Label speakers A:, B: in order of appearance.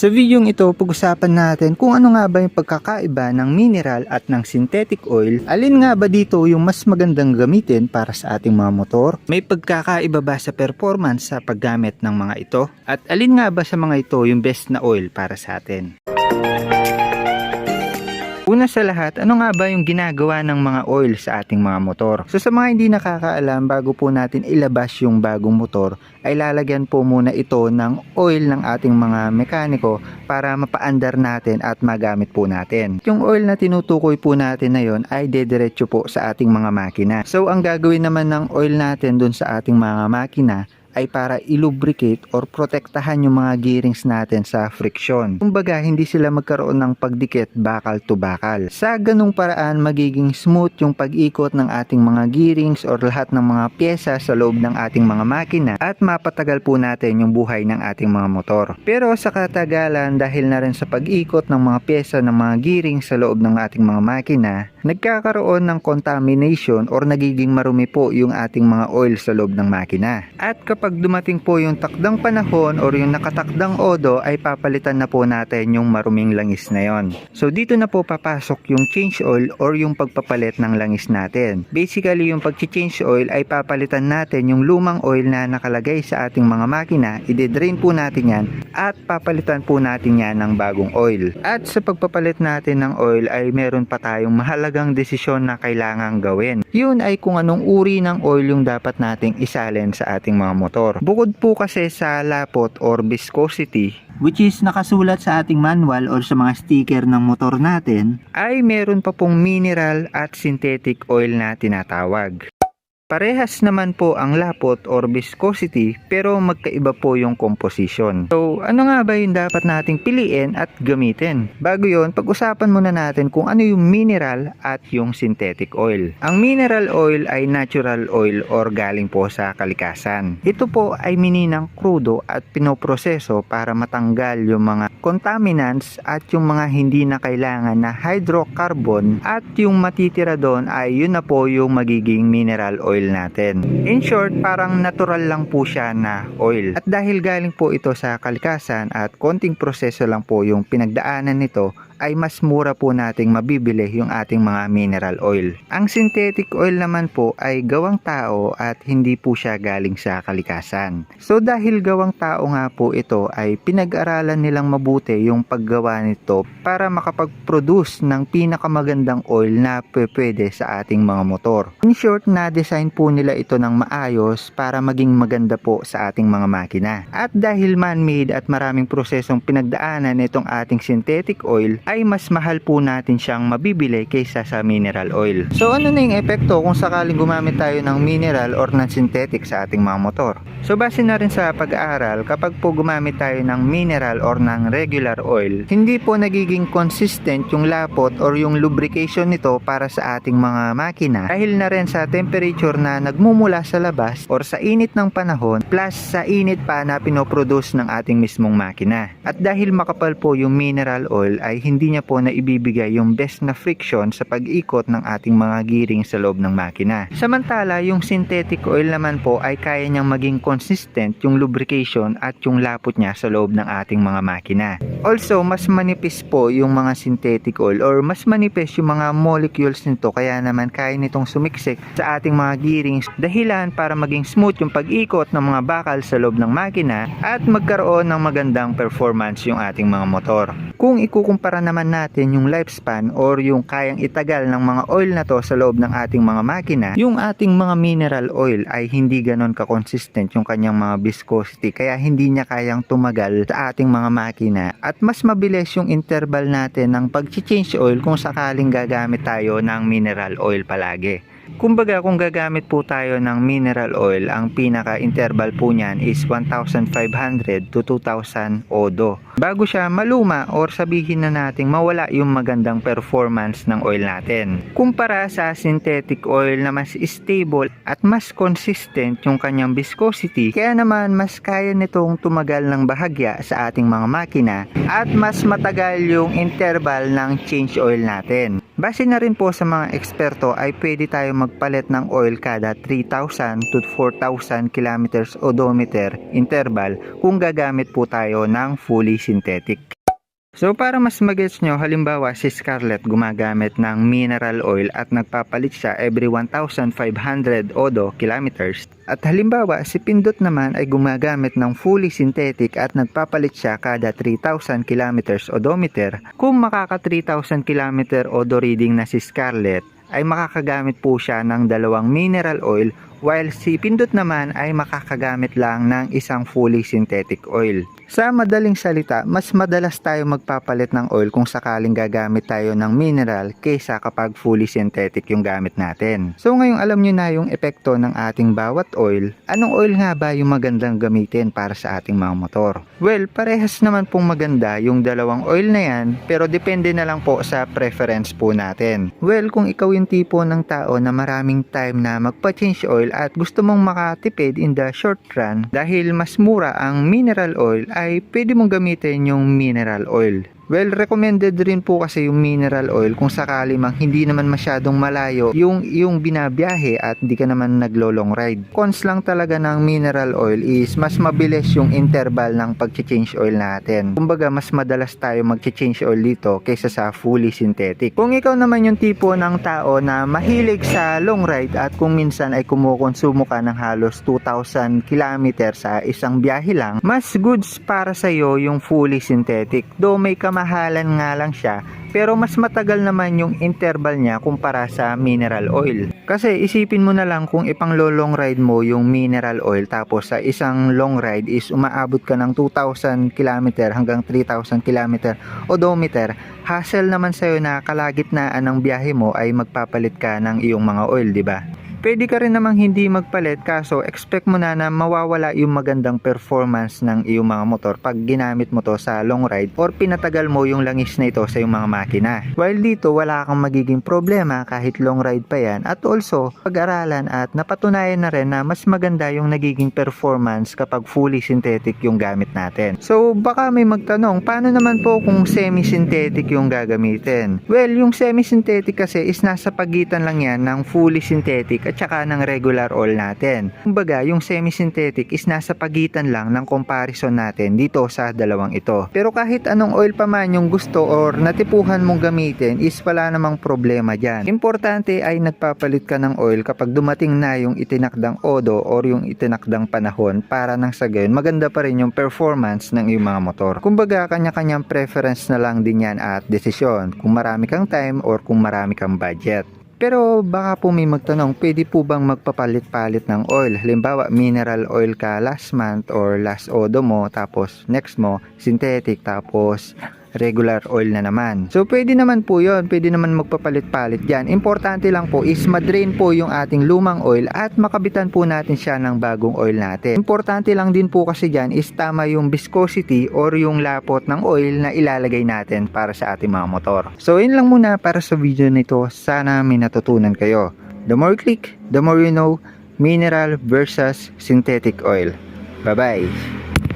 A: Sa videong ito, pag-usapan natin kung ano nga ba yung pagkakaiba ng mineral at ng synthetic oil. Alin nga ba dito yung mas magandang gamitin para sa ating mga motor? May pagkakaiba ba sa performance sa paggamit ng mga ito? At alin nga ba sa mga ito yung best na oil para sa atin? Una sa lahat, ano nga ba yung ginagawa ng mga oil sa ating mga motor? So sa mga hindi nakakaalam, bago po natin ilabas yung bagong motor, ay lalagyan po muna ito ng oil ng ating mga mekaniko para mapaandar natin at magamit po natin. Yung oil na tinutukoy po natin na yon ay dediretso po sa ating mga makina. So ang gagawin naman ng oil natin dun sa ating mga makina ay para ilubricate or protektahan yung mga gearings natin sa friction. Kumbaga, hindi sila magkaroon ng pagdikit bakal to bakal. Sa ganung paraan, magiging smooth yung pag-ikot ng ating mga gearings or lahat ng mga pyesa sa loob ng ating mga makina at mapatagal po natin yung buhay ng ating mga motor. Pero sa katagalan, dahil na rin sa pag-ikot ng mga pyesa ng mga gearings sa loob ng ating mga makina, nagkakaroon ng contamination or nagiging marumi po yung ating mga oil sa loob ng makina. At kapag dumating po yung takdang panahon or yung nakatakdang odo ay papalitan na po natin yung maruming langis na yon. So dito na po papasok yung change oil or yung pagpapalit ng langis natin. Basically yung pag-change oil ay papalitan natin yung lumang oil na nakalagay sa ating mga makina, ide-drain po natin yan at papalitan po natin yan ng bagong oil. At sa pagpapalit natin ng oil ay meron pa tayong mahalagang desisyon na kailangang gawin. Yun ay kung anong uri ng oil yung dapat nating isalin sa ating mga motor. Bukod po kasi sa lapot or viscosity, which is nakasulat sa ating manual or sa mga sticker ng motor natin, ay meron pa pong mineral at synthetic oil na tinatawag. Parehas naman po ang lapot or viscosity pero magkaiba po yung composition. So ano nga ba yung dapat nating piliin at gamitin? Bago yon, pag-usapan muna natin kung ano yung mineral at yung synthetic oil. Ang mineral oil ay natural oil or galing po sa kalikasan. Ito po ay mininang krudo at pinoproseso para matanggal yung mga contaminants at yung mga hindi na kailangan na hydrocarbon at yung matitira doon ay yun na po yung magiging mineral oil natin. In short, parang natural lang po siya na oil. At dahil galing po ito sa kalikasan at konting proseso lang po yung pinagdaanan nito, ay mas mura po nating mabibili yung ating mga mineral oil. Ang synthetic oil naman po ay gawang tao at hindi po siya galing sa kalikasan. So dahil gawang tao nga po ito ay pinag-aralan nilang mabuti yung paggawa nito para makapag-produce ng pinakamagandang oil na pwede sa ating mga motor. In short, na-design po nila ito ng maayos para maging maganda po sa ating mga makina. At dahil man-made at maraming prosesong pinagdaanan nitong ating synthetic oil ay mas mahal po natin siyang mabibili kaysa sa mineral oil. So ano na yung epekto kung sakaling gumamit tayo ng mineral or ng synthetic sa ating mga motor? So base na rin sa pag-aaral, kapag po gumamit tayo ng mineral or ng regular oil, hindi po nagiging consistent yung lapot or yung lubrication nito para sa ating mga makina dahil na rin sa temperature na nagmumula sa labas or sa init ng panahon plus sa init pa na pinoproduce ng ating mismong makina. At dahil makapal po yung mineral oil ay hindi niya po na ibibigay yung best na friction sa pag-ikot ng ating mga gearing sa loob ng makina. Samantala, yung synthetic oil naman po ay kaya niyang maging consistent yung lubrication at yung lapot niya sa loob ng ating mga makina. Also, mas manipis po yung mga synthetic oil or mas manipis yung mga molecules nito kaya naman kaya nitong sumiksik sa ating mga gearings dahilan para maging smooth yung pag-ikot ng mga bakal sa loob ng makina at magkaroon ng magandang performance yung ating mga motor. Kung ikukumpara naman natin yung lifespan or yung kayang itagal ng mga oil na to sa loob ng ating mga makina, yung ating mga mineral oil ay hindi ganon ka-consistent yung kanyang mga viscosity kaya hindi niya kayang tumagal sa ating mga makina at mas mabilis yung interval natin ng pag-change oil kung sakaling gagamit tayo ng mineral oil palagi. Kumbaga kung gagamit po tayo ng mineral oil, ang pinaka-interval po niyan is 1,500 to 2,000 odo. Bago siya maluma or sabihin na nating mawala yung magandang performance ng oil natin. Kumpara sa synthetic oil na mas stable at mas consistent yung kanyang viscosity, kaya naman mas kaya nitong tumagal ng bahagya sa ating mga makina at mas matagal yung interval ng change oil natin. Base na rin po sa mga eksperto ay pwede tayo magpalit ng oil kada 3,000 to 4,000 kilometers odometer interval kung gagamit po tayo ng fully synthetic. So para mas magets nyo, halimbawa si Scarlett gumagamit ng mineral oil at nagpapalit siya every 1,500 odo kilometers. At halimbawa si Pindot naman ay gumagamit ng fully synthetic at nagpapalit siya kada 3,000 kilometers odometer. Kung makaka 3,000 kilometer odo reading na si Scarlett, ay makakagamit po siya ng dalawang mineral oil while si Pindot naman ay makakagamit lang ng isang fully synthetic oil. Sa madaling salita, mas madalas tayo magpapalit ng oil kung sakaling gagamit tayo ng mineral kaysa kapag fully synthetic yung gamit natin. So ngayong alam nyo na yung epekto ng ating bawat oil, anong oil nga ba yung magandang gamitin para sa ating mga motor? Well, parehas naman pong maganda yung dalawang oil na yan, pero depende na lang po sa preference po natin. Well, kung ikaw yung tipo ng tao na maraming time na magpa-change oil at gusto mong makatipid in the short run dahil mas mura ang mineral oil ay pwede mong gamitin yung mineral oil. Well, recommended rin po kasi yung mineral oil kung sakali mang hindi naman masyadong malayo yung yung binabiyahe at hindi ka naman naglo-long ride. Cons lang talaga ng mineral oil is mas mabilis yung interval ng pag-change oil natin. Kumbaga, mas madalas tayo mag-change oil dito kaysa sa fully synthetic. Kung ikaw naman yung tipo ng tao na mahilig sa long ride at kung minsan ay kumukonsumo ka ng halos 2,000 km sa isang biyahe lang, mas goods para sa'yo yung fully synthetic. Though may kamahalan nga lang siya, pero mas matagal naman yung interval niya kumpara sa mineral oil. Kasi isipin mo na lang kung ipang long ride mo yung mineral oil tapos sa isang long ride is umaabot ka ng 2,000 km hanggang 3,000 km odometer, hassle naman sa'yo na kalagitnaan ng biyahe mo ay magpapalit ka ng iyong mga oil, di ba? Pwede ka rin namang hindi magpalit kaso expect mo na na mawawala yung magandang performance ng iyong mga motor pag ginamit mo to sa long ride or pinatagal mo yung langis na ito sa iyong mga makina. While dito wala kang magiging problema kahit long ride pa yan at also pag-aralan at napatunayan na rin na mas maganda yung nagiging performance kapag fully synthetic yung gamit natin. So baka may magtanong paano naman po kung semi-synthetic yung gagamitin? Well yung semi-synthetic kasi is nasa pagitan lang yan ng fully synthetic at saka ng regular oil natin. Kumbaga, yung semi-synthetic is nasa pagitan lang ng comparison natin dito sa dalawang ito. Pero kahit anong oil pa man yung gusto or natipuhan mong gamitin is wala namang problema dyan. Importante ay nagpapalit ka ng oil kapag dumating na yung itinakdang odo or yung itinakdang panahon para nang sa gayon maganda pa rin yung performance ng iyong mga motor. Kumbaga, kanya-kanyang preference na lang din yan at desisyon kung marami kang time or kung marami kang budget. Pero baka po may magtanong, pwede po bang magpapalit-palit ng oil? Halimbawa, mineral oil ka last month or last odo mo, tapos next mo, synthetic, tapos regular oil na naman. So, pwede naman po yon Pwede naman magpapalit-palit dyan. Importante lang po is madrain po yung ating lumang oil at makabitan po natin siya ng bagong oil natin. Importante lang din po kasi dyan is tama yung viscosity or yung lapot ng oil na ilalagay natin para sa ating mga motor. So, yun lang muna para sa video nito. Sana may natutunan kayo. The more you click, the more you know, mineral versus synthetic oil. Bye-bye!